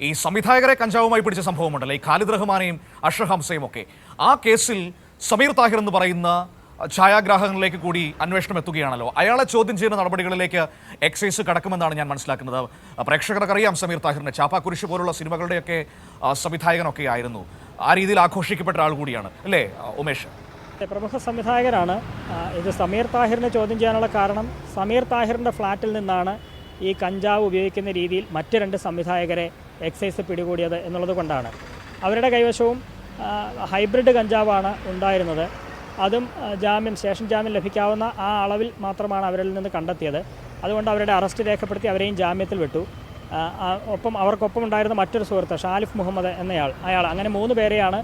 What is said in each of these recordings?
ഈ സംവിധായകരെ കഞ്ചാവുമായി പിടിച്ച സംഭവമുണ്ടല്ലോ? ഈ ഖാലിദ് റഹ്മാനെയും അഷ്റഫ് ഹംസയും ഒക്കെ. ആ കേസിൽ സമീർ താഹിർ എന്ന് പറയുന്ന ഛായാഗ്രാഹകനിലേക്ക് കൂടി അന്വേഷണം എത്തുകയാണല്ലോ. അയാളെ ചോദ്യം ചെയ്യുന്ന നടപടികളിലേക്ക് എക്സൈസ് കടക്കുമെന്നാണ് ഞാൻ മനസ്സിലാക്കുന്നത്. പ്രേക്ഷകർക്കറിയാം സമീർ താഹിറിനെ. ചാപ്പാക്കുരിശ് പോലുള്ള സിനിമകളുടെയൊക്കെ സംവിധായകനൊക്കെ ആയിരുന്നു. ആ രീതിയിൽ ആഘോഷിക്കപ്പെട്ട ആൾ കൂടിയാണ്. അല്ലേ ഉമേഷ്? പ്രമുഖ സംവിധായകനാണ് ഇത് സമീർ താഹിറിനെ ചോദ്യം ചെയ്യാനുള്ള കാരണം സമീർ താഹിറിന്റെ ഫ്ലാറ്റിൽ നിന്നാണ് ഈ കഞ്ചാവ് ഉപയോഗിക്കുന്ന രീതിയിൽ മറ്റ് രണ്ട് സംവിധായകരെ എക്സൈസ് പിടികൂടിയത് എന്നുള്ളത് കൊണ്ടാണ്. അവരുടെ കൈവശവും ഹൈബ്രിഡ് കഞ്ചാവാണ് ഉണ്ടായിരുന്നത്. അതും ജാമ്യം സ്റ്റേഷൻ ജാമ്യം ലഭിക്കാവുന്ന ആ അളവിൽ മാത്രമാണ് അവരിൽ നിന്ന് കണ്ടെത്തിയത്. അതുകൊണ്ട് അവരുടെ അറസ്റ്റ് രേഖപ്പെടുത്തി അവരെയും ജാമ്യത്തിൽ വിട്ടു. ഒപ്പം അവർക്കൊപ്പം ഉണ്ടായിരുന്ന മറ്റൊരു സുഹൃത്ത് ഷാലിഫ് മുഹമ്മദ് എന്നയാൾ അയാൾ അങ്ങനെ മൂന്ന് പേരെയാണ്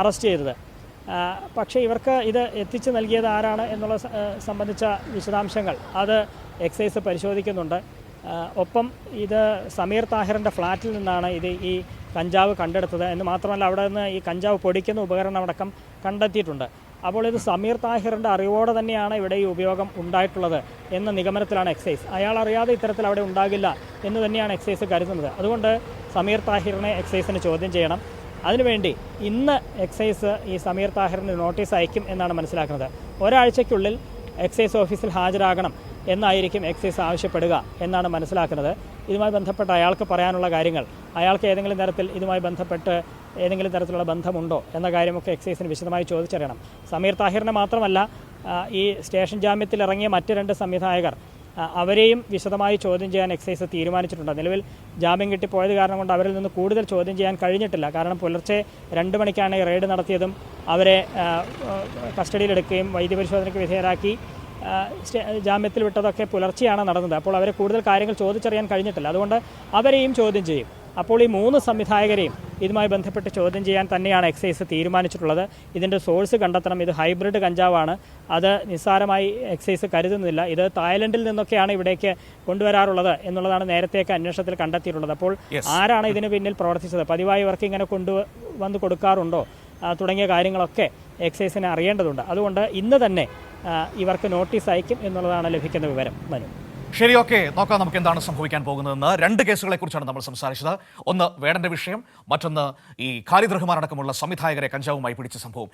അറസ്റ്റ് ചെയ്തത്. പക്ഷേ ഇവർക്ക് ഇത് എത്തിച്ചു നൽകിയത് ആരാണ് എന്നുള്ള സംബന്ധിച്ച വിശദാംശങ്ങൾ അത് എക്സൈസ് പരിശോധിക്കുന്നുണ്ട്. ഒപ്പം ഇത് സമീർ താഹിറിന്റെ ഫ്ലാറ്റിൽ നിന്നാണ് ഇത് ഈ കഞ്ചാവ് കണ്ടെടുത്തത് എന്ന് മാത്രമല്ല അവിടെ നിന്ന് ഈ കഞ്ചാവ് പൊടിക്കുന്ന ഉപകരണം അടക്കം കണ്ടെത്തിയിട്ടുണ്ട്. അപ്പോൾ ഇത് സമീർ താഹിറിന്റെ അറിവോടെ തന്നെയാണ് ഇവിടെ ഈ ഉപയോഗം ഉണ്ടായിട്ടുള്ളത് എന്ന നിഗമനത്തിലാണ് എക്സൈസ്. അയാൾ അറിയാതെ ഇത്തരത്തിൽ അവിടെ ഉണ്ടാകില്ല എന്ന് തന്നെയാണ് എക്സൈസ് കരുതുന്നത്. അതുകൊണ്ട് സമീർ താഹിറിനെ എക്സൈസിന് ചോദ്യം ചെയ്യണം. അതിനുവേണ്ടി ഇന്ന് എക്സൈസ് ഈ സമീർ താഹിറിന് നോട്ടീസ് അയക്കും എന്നാണ് മനസ്സിലാക്കുന്നത്. ഒരാഴ്ചയ്ക്കുള്ളിൽ എക്സൈസ് ഓഫീസിൽ ഹാജരാകണം. എന്നായിരിക്കും എക്സൈസ് ആവശ്യപ്പെടുക എന്നാണ് മനസ്സിലാക്കുന്നത്. ഇതുമായി ബന്ധപ്പെട്ട് അയാൾക്ക് പറയാനുള്ള കാര്യങ്ങൾ അയാൾക്ക് ഏതെങ്കിലും തരത്തിൽ ഇതുമായി ബന്ധപ്പെട്ട് ഏതെങ്കിലും തരത്തിലുള്ള ബന്ധമുണ്ടോ എന്ന കാര്യമൊക്കെ എക്സൈസിന് വിശദമായി ചോദിച്ചറിയണം. സമീർ താഹിറിനെ മാത്രമല്ല ഈ സ്റ്റേഷൻ ജാമ്യത്തിൽ ഇറങ്ങിയ മറ്റ് രണ്ട് സംവിധായകർ അവരെയും വിശദമായി ചോദ്യം ചെയ്യാൻ എക്സൈസ് തീരുമാനിച്ചിട്ടുണ്ട്. നിലവിൽ ജാമ്യം കിട്ടിപ്പോയത് കാരണം കൊണ്ട് അവരിൽ നിന്ന് കൂടുതൽ ചോദ്യം ചെയ്യാൻ കഴിഞ്ഞിട്ടില്ല. കാരണം പുലർച്ചെ രണ്ട് മണിക്കാണ് റെയ്ഡ് നടത്തിയതും അവരെ കസ്റ്റഡിയിലെടുക്കുകയും വൈദ്യപരിശോധനയ്ക്ക് വിധേയരാക്കി ജാമ്യത്തിൽ വിട്ടതൊക്കെ പുലർച്ചെയാണ് നടന്നത്. അപ്പോൾ അവരെ കൂടുതൽ കാര്യങ്ങൾ ചോദിച്ചറിയാൻ കഴിഞ്ഞിട്ടില്ല. അതുകൊണ്ട് അവരെയും ചോദ്യം ചെയ്യും. അപ്പോൾ ഈ മൂന്ന് സംവിധായകരെയും ഇതുമായി ബന്ധപ്പെട്ട് ചോദ്യം ചെയ്യാൻ തന്നെയാണ് എക്സൈസ് തീരുമാനിച്ചിട്ടുള്ളത്. ഇതിന്റെ സോഴ്സ് കണ്ടെത്തണം. ഇത് ഹൈബ്രിഡ് കഞ്ചാവാണ്. അത് നിസ്സാരമായി എക്സൈസ് കരുതുന്നില്ല. ഇത് തായ്ലൻഡിൽ നിന്നൊക്കെയാണ് ഇവിടേക്ക് കൊണ്ടുവരാറുള്ളത് എന്നുള്ളതാണ് നേരത്തെയൊക്കെ അന്വേഷണത്തിൽ കണ്ടെത്തിയിട്ടുള്ളത്. അപ്പോൾ ആരാണ് ഇതിന് പിന്നിൽ പ്രവർത്തിച്ചത്? പതിവായി ഇവർക്ക് ഇങ്ങനെ കൊണ്ടു വന്ന് കൊടുക്കാറുണ്ടോ? തുടങ്ങിയ കാര്യങ്ങളൊക്കെ എക്സൈസിനെ അറിയേണ്ടതുണ്ട്. അതുകൊണ്ട് ഇന്ന് തന്നെ ഇവർക്ക് നോട്ടീസ് അയക്കും എന്നുള്ളതാണ് ലഭിക്കുന്ന വിവരം. മനു. ശരി ഓക്കെ. നോക്കാം നമുക്ക് എന്താണ് സംഭവിക്കാൻ പോകുന്നതെന്ന്. രണ്ട് കേസുകളെ കുറിച്ചാണ് നമ്മൾ സംസാരിച്ചത്. ഒന്ന് വേടന്റെ വിഷയം മറ്റൊന്ന് ഈ ഖാലിദ് റഹ്മാൻ അടക്കമുള്ള സംവിധായകരെ കഞ്ചാവുമായി പിടിച്ച സംഭവം.